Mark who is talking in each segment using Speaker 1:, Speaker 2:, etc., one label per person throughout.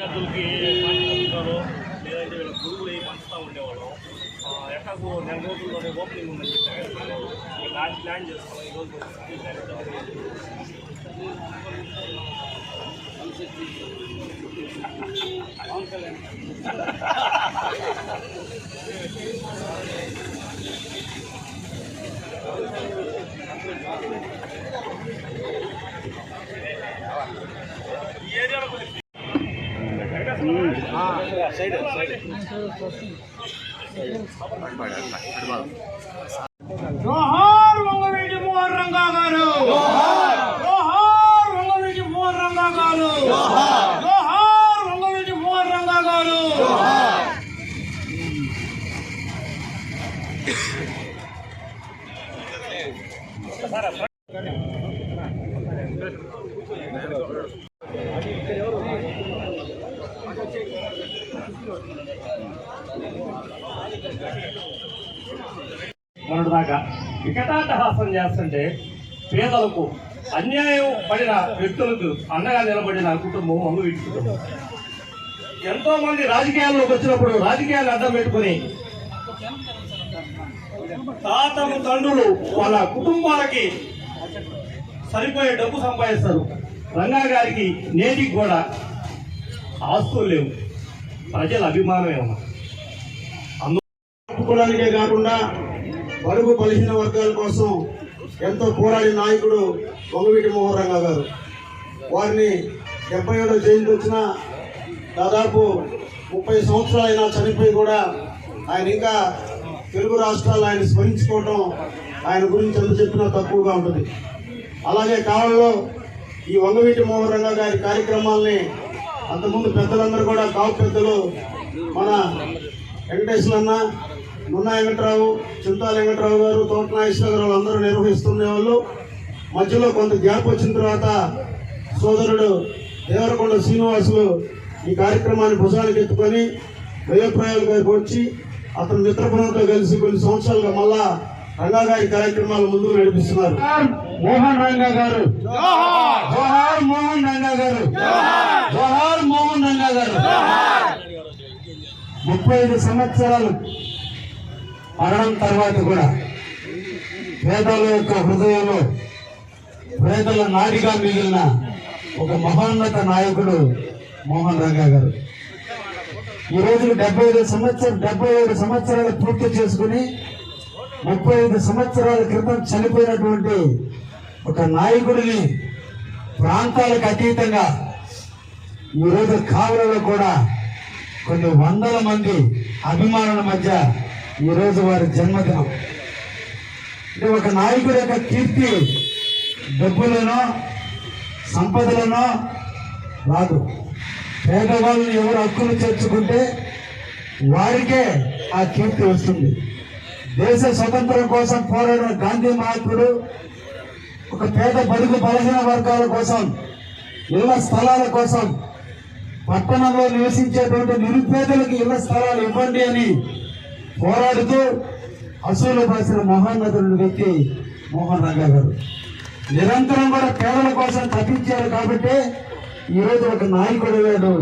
Speaker 1: విద్యార్థులకి పంచుతున్నారు లేదంటే వీళ్ళ గురువులు అవి పంచుతూ ఉండేవాళ్ళం ఆ, ఎట్లాగో నెల రోజుల్లోనే ఓపెనింగ్ ఉందని చెప్పారు ప్లాన్ ప్లాన్ చేసుకున్నాం ఈరోజు ఈ
Speaker 2: జోహార్ వంగవీటి మోహన్ రంగా గారు. జోహార్ వంగవీటి మోహన్ రంగా గారు. జోహార్ వంగవీటి మోహన్ రంగా గారు.
Speaker 1: మొన్నటిదాకా వికటాటహాసం చేస్తుంటే పేదలకు అన్యాయం పడిన వ్యక్తులకు అండగా నిలబడిన కుటుంబం వంగవీటి కుటుంబం. ఎంతో మంది రాజకీయాల్లోకి వచ్చినప్పుడు రాజకీయాలు అడ్డం పెట్టుకుని తాతలు తండ్రులు వాళ్ళ కుటుంబాలకి సరిపోయే డబ్బు సంపాదిస్తారు. రంగా గారికి నేటికి కూడా ఆస్తులు లేవు. ప్రజల అభిమానమే ఉన్నారు
Speaker 3: చెప్పుకోవడానికే కాకుండా బడుగు బలహీన వర్గాల కోసం ఎంతో పోరాడిన నాయకుడు వంగవీటి మోహన్ గారు. వారిని డెబ్బై ఏడో జయంతి వచ్చిన దాదాపు ముప్పై సంవత్సరాలైనా చనిపోయి కూడా ఆయన ఇంకా తెలుగు రాష్ట్రాలు ఆయన స్మరించుకోవటం ఆయన గురించి ఎంత చెప్పినా తక్కువగా ఉంటుంది. అలాగే కాలంలో ఈ వంగవీటి మోహన్ గారి కార్యక్రమాల్ని అంతకుముందు పెద్దలందరూ కూడా కావు పెద్దలు మన వెంకటేశ్వరన్న నున్నా వెంకటరావు చింతా వెంకటరావు గారు తోట నాగేశ్వరరావు అందరూ నిర్వహిస్తున్న వాళ్ళు. మధ్యలో కొంత గ్యాప్ వచ్చిన తర్వాత సోదరుడు దేవరకొండ శ్రీనివాసులు ఈ కార్యక్రమాన్ని భుజానికి ఎత్తుకొని వ్యయప్రాయాలు గారికి వచ్చి అతని మిత్రబృందంతో కలిసి కొన్ని సంవత్సరాలుగా మళ్ళా రంగా గారి కార్యక్రమాలు ముందుకు నడిపిస్తున్నారు. మోహన్ రంగా గారు. జోహార్! మోహన్ రంగా గారు. జోహార్! మోహన్ రంగా గారు. ముప్పై ఐదు సంవత్సరాలు మరణం తర్వాత కూడా పేదల యొక్క హృదయంలో పేదల నాడిగా మిగిలిన ఒక మహోన్నత నాయకుడు మోహన్ రంగా గారు. ఈ రోజు డెబ్బై ఐదు సంవత్సరం డెబ్బై ఐదు సంవత్సరాలు పూర్తి చేసుకుని ముప్పై ఐదు సంవత్సరాల క్రితం చనిపోయినటువంటి ఒక నాయకుడిని ప్రాంతాలకు అతీతంగా ఈరోజు కావులలో కూడా కొన్ని వందల మంది అభిమానుల మధ్య ఈరోజు వారి జన్మదినం. అంటే ఒక నాయకుడి యొక్క కీర్తి డబ్బులను సంపదలను రాదు. పేదవాళ్ళని ఎవరు హక్కులు చేర్చుకుంటే వారికే ఆ కీర్తి వస్తుంది. దేశ స్వతంత్రం కోసం పోరాడిన గాంధీ మహాత్ముడు ఒక పేద బడుగు బలహీన వర్గాల కోసం ఇళ్ళ స్థలాల కోసం పట్టణంలో నివసించేటువంటి నిరుపేదలకు ఇళ్ళ స్థలాలు ఇవ్వండి అని పోరాడుతూ అసూలు బాసిన మహోన్నతుడు వ్యక్తి మోహన్ రంగా గారు. నిరంతరం కూడా పేదల కోసం తప్పించారు కాబట్టి ఈరోజు ఒక నాయకుడు అయ్యాడు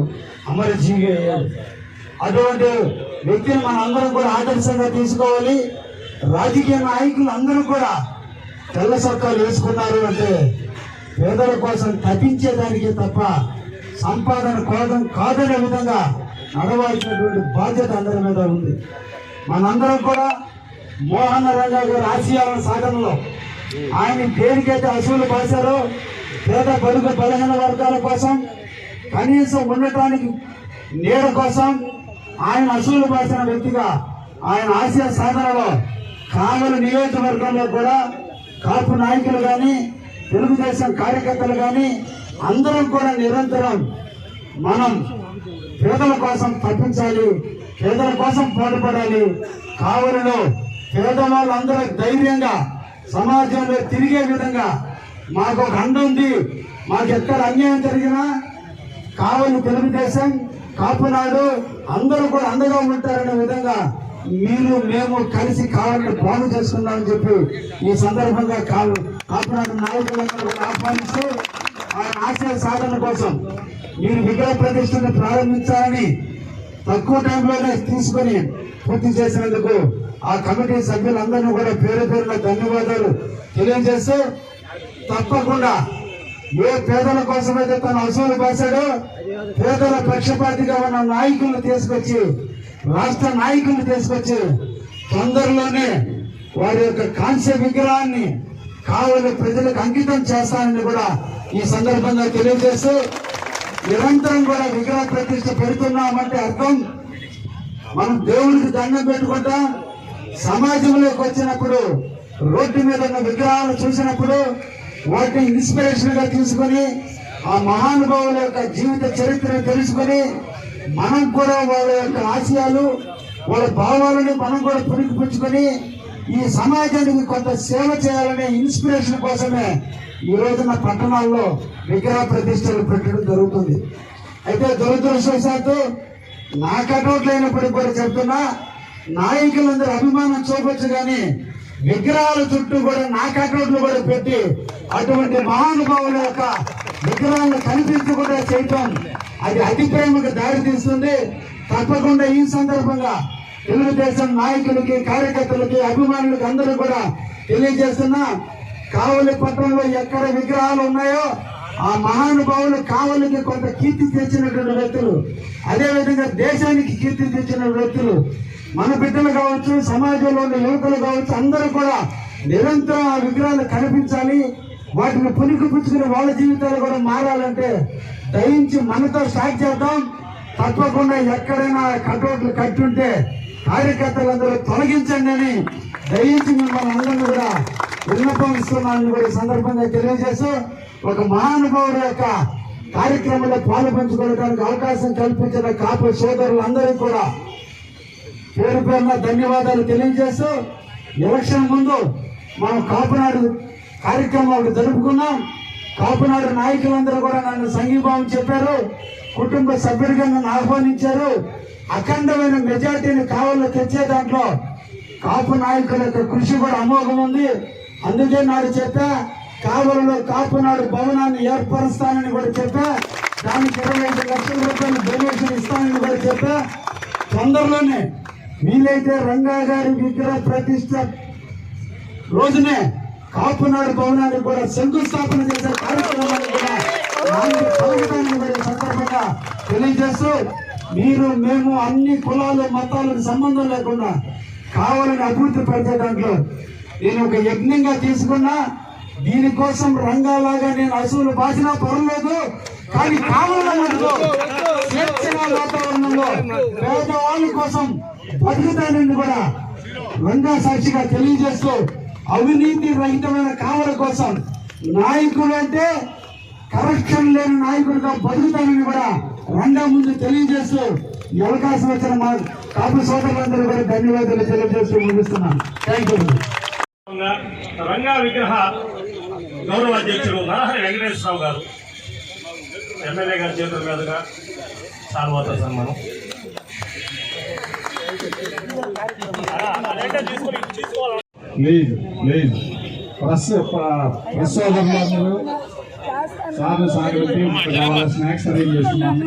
Speaker 3: అమరజీవి అయ్యాడు. అటువంటి వ్యక్తిని మన అందరం కూడా ఆదర్శంగా తీసుకోవాలి. రాజకీయ నాయకులు అందరూ కూడా తెల్ల సొక్కాలు వేసుకున్నారు అంటే పేదల కోసం తప్పించేదానికే తప్ప సంపాదన కోదం కాదనే విధంగా నడవాల్సినటువంటి బాధ్యత అందరి మీద ఉంది. మనందరం కూడా మోహన రంగా గారు ఆశయాల సాధనలో. ఆయన దేనికైతే అసూలు పాశారో పేద బడుగు బలహీన వర్గాల కోసం కనీసం ఉండటానికి నీడ కోసం ఆయన అసూలు పాసిన వ్యక్తిగా ఆయన ఆశయ సాధనలో కావలి నియోజకవర్గంలో కూడా కాపు నాయకులు కానీ తెలుగుదేశం కార్యకర్తలు కానీ అందరం కూడా నిరంతరం మనం పేదల కోసం తప్పించాలి పేదల కోసం పోరాడాలి కావలిలో పేదవాళ్ళందరూ ధైర్యంగా సమాజంలో తిరిగే విధంగా మాకు ఒక అండ ఉంది. మాకు ఎక్కడ అన్యాయం జరిగినా కావలి తెలుగుదేశం కాపునాడు అందరూ కూడా అండగా ఉంటారనే విధంగా మీరు మేము కలిసి కావాలని బాగు చేసుకున్నామని చెప్పి ఈ సందర్భంగా కావు కాపునాడు నాయకులందరూ ఆహ్వానిస్తూ ఆయన ఆశయ సాధన కోసం మీరు విగ్రహ ప్రతిష్టను ప్రారంభించాలని తక్కువ టైంలోనే తీసుకొని పూర్తి చేసినందుకు ఆ కమిటీ సభ్యులందరినీ కూడా పేరు పేరున ధన్యవాదాలు తెలియజేస్తూ తప్పకుండా ఏ పేదల కోసమైతే తన అసూలు పాశాడో పేదల పక్షపాతిగా ఉన్న నాయకులను తీసుకొచ్చి రాష్ట్ర నాయకులను తీసుకొచ్చి తొందరలోనే వారి యొక్క కాంస్య విగ్రహాన్ని కావలి ప్రజలకు అంకితం చేస్తానని కూడా ఈ సందర్భంగా తెలియజేస్తూ నిరంతరం కూడా విగ్రహ ప్రతిష్ట పెడుతున్నామంటే అర్థం? మనం దేవుడికి దండం పెట్టుకుంటా సమాజంలోకి వచ్చినప్పుడు రోడ్డు మీద ఉన్న విగ్రహాలు చూసినప్పుడు వాటిని ఇన్స్పిరేషన్గా తీసుకొని ఆ మహానుభావుల యొక్క జీవిత చరిత్రను తెలుసుకొని మనం కూడా వాళ్ళ యొక్క ఆశయాలు వాళ్ళ భావాలను మనం కూడా పుణికిపుచ్చుకొని ఈ సమాజానికి కొంత సేవ చేయాలనే ఇన్స్పిరేషన్ కోసమే ఈ రోజున పట్టణాల్లో విగ్రహ ప్రతిష్టలు పెట్టడం జరుగుతుంది. అయితే దురదృష్టవశాత్తు నా కటౌట్ లేనప్పటికీ కూడా చెప్తున్నా నాయకులందరూ అభిమానం చూపొచ్చు కానీ విగ్రహాల చుట్టూ కూడా నా కటౌట్లు కూడా పెట్టి అటువంటి మహానుభావుల యొక్క విగ్రహాలను కనిపించకుండా చేయటం అది అతి ప్రేమకు దారి తీస్తుంది తప్పకుండా ఈ సందర్భంగా తెలుగుదేశం నాయకులకి కార్యకర్తలకి అభిమానులకి అందరూ కూడా తెలియజేస్తున్నా కావలి పట్టణంలో ఎక్కడ విగ్రహాలు ఉన్నాయో ఆ మహానుభావులు కావలికి కొంత కీర్తి తెచ్చినటువంటి వ్యక్తులు. అదేవిధంగా దేశానికి కీర్తి తెచ్చిన వ్యక్తులు. మన బిడ్డలు కావచ్చు సమాజంలో ఉన్న యువకులు కావచ్చు అందరూ కూడా నిరంతరం ఆ విగ్రహాలు కనిపించాలి. వాటిని పునికి పుచ్చుకుని వాళ్ళ జీవితాలు కూడా మారాలంటే దయించి మనతో స్టార్ట్ చేద్దాం. తప్పకుండా ఎక్కడైనా కటౌట్లు కట్టుంటే కార్యకర్తలందరూ తొలగించండి అని దయించి మిమ్మల్ని అందరినీ కూడా విన్నపం ఇస్తున్నానని కూడా ఈ సందర్భంగా తెలియజేస్తూ ఒక మహానుభావుడు యొక్క కార్యక్రమంలో పాలు పంచుకోవడానికి అవకాశం కల్పించిన కాపు సోదరులందరికీ కూడా పేరు పేరున ధన్యవాదాలు తెలియజేస్తూ ఎలక్షన్ ముందు మనం కాపునాడు కార్యక్రమం ఒకటి జరుపుకున్నాం. కాపునాడు నాయకులందరూ కూడా నన్ను సంఘీభావం చెప్పారు. కుటుంబ సభ్యుడిగా నన్ను ఆహ్వానించారు. అఖండమైన మెజార్టీని కావాలో తెచ్చే దాంట్లో కాపు నాయకుల యొక్క కృషి కూడా అమోఘం ఉంది. అందుకే నాడు చెప్పా కావలలో కాపునాడు భవనాన్ని ఏర్పరుస్తానని కూడా చెప్పా దానికి ఇరవై ఐదు లక్షల రూపాయలు డొనేషన్ ఇస్తానని కూడా చెప్పా. తొందరలోనే వీలైతే రంగా గారి విగ్రహ ప్రతిష్ట రోజునే కాపునాడు భవనానికి కూడా శంకుస్థాపన చేసే కార్యక్రమాన్ని కూడా సందర్భంగా తెలియజేస్తూ మీరు మేము అన్ని కులాలు మతాలకు సంబంధం లేకుండా కావాలని అభివృద్ధి పెడితే దాంట్లో నేను ఒక యజ్ఞంగా తీసుకున్నా దీనికోసం రంగాలాగా నేను అసలు బాసినా పర్లేదు కానీ కావాలన్నదో వాతావరణంలో పేదవాళ్ళ కోసం బతుకుతానని కూడా రంగా సాక్షిగా తెలియజేస్తూ అవినీతి రహితమైన కావల కోసం నాయకుడు అంటే కరెక్షన్ లేని నాయకుడిగా బతుకుతానని కూడా రంగా ముందు తెలియజేస్తూ ఈ అవకాశం వచ్చిన మా కాపు సోదరులందరూ కూడా ధన్యవాదాలు తెలియజేస్తూ ముగిస్తున్నాను. థ్యాంక్ యూ
Speaker 1: రంగా విగ్రహ గౌరవ అధ్యక్షుడు నరహరి వెంకటేశ్వరరావు గారు ఎమ్మెల్యే గారి చేతుల మీదుగా సాల్వాతో సన్మానం.
Speaker 4: ప్లీజ్ ప్లీజ్ ప్రెస్ ప్రెస్ సోదరులందరూ సార్ సాగరికి కావాల్సిన స్నాక్స్ అరేంజ్ చేస్తున్నాము